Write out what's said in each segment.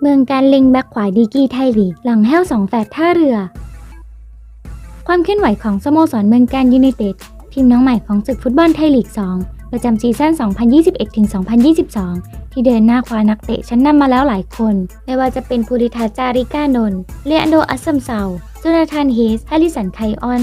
เมืองการเล็งแบ็คขวาดีกรีไทยลีกหลังแห้วสองแฝดท่าเรือ ความเคลื่อนไหวของสโมสรเมืองการยูไนเต็ดทีมน้องใหม่ของศึกฟุตบอลไทยลีก 2 ประจำซีซั่น 2021-2022 ที่เดินหน้าคว้านักเตะชั้นนำมาแล้วหลายคน ไม่ว่าจะเป็นภูริทัศจาริกานนท์เลอันโดอัสซัมเซาโจนาธานเฮสฮาริสันไคออน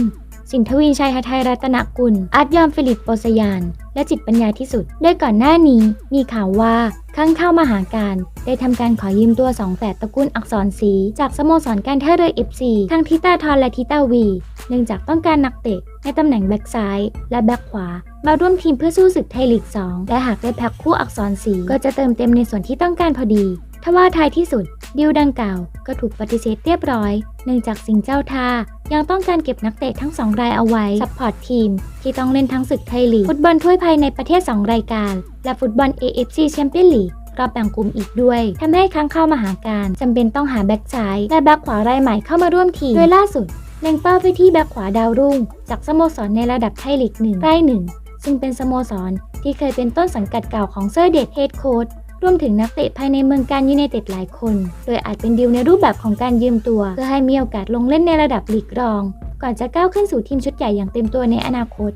สินทวีชัยหทัยรัตนกุล อาร์ตยอมฟิลิปโปสยาน และจิตปัญญาที่สุด โดยก่อนหน้านี้มีข่าวว่าข้างเข้ามหาการ ได้ทำการขอยืมตัวสองแฝดตระกูลอักษรศรีจากสโมสรการท่าเรือ FC ทั้งทิตาทอนและทิตาวี เนื่องจากต้องการนักเตะในตำแหน่งแบ็กซ้ายและแบ็กขวา มาร่วมทีมเพื่อสู้ศึกไทยลีก 2 และหากได้แพ็คคู่อักษรศรีก็จะเติมเต็มในส่วนที่ต้องการพอดีทว่าท้ายที่สุดดีลดังกล่าวก็ถูกปฏิเสธเรียบร้อย นื่องจากสิงเจ้าท่ายังต้องการเก็บนักเตะทั้ง 2 รายเอาไว้ซัพพอร์ตทีม ที่ต้องเล่นทั้งศึกไทยลีกฟุตบอลถ้วยภายในประเทศ 2 รายการ และฟุตบอล AFC แชมเปี้ยนลีกรอบแบ่งกลุ่มอีกด้วยทำให้ครั้งเข้ามาหาการจำเป็นต้องหาแบ็กซ้ายและแบ็กขวารายใหม่เข้ามาร่วมทีมโดยล่าสุดเล็งเป้าไปที่แบ็กขวาดาวรุ่ง จากสโมสรในระดับไทยลีกหนึ่งรายหนึ่งซึ่งเป็นสโมสรที่เคยเป็นต้นสังกัดเก่าของเซอร์เดดเฮดโค้ช รวมถึงนักเตะภายในเมืองการยูไนเต็ดหลายคน โดยอาจเป็นดีลในรูปแบบของการยืมตัว เพื่อให้มีโอกาสลงเล่นในระดับลีกรอง ก่อนจะก้าวขึ้นสู่ทีมชุดใหญ่อย่างเต็มตัวในอนาคต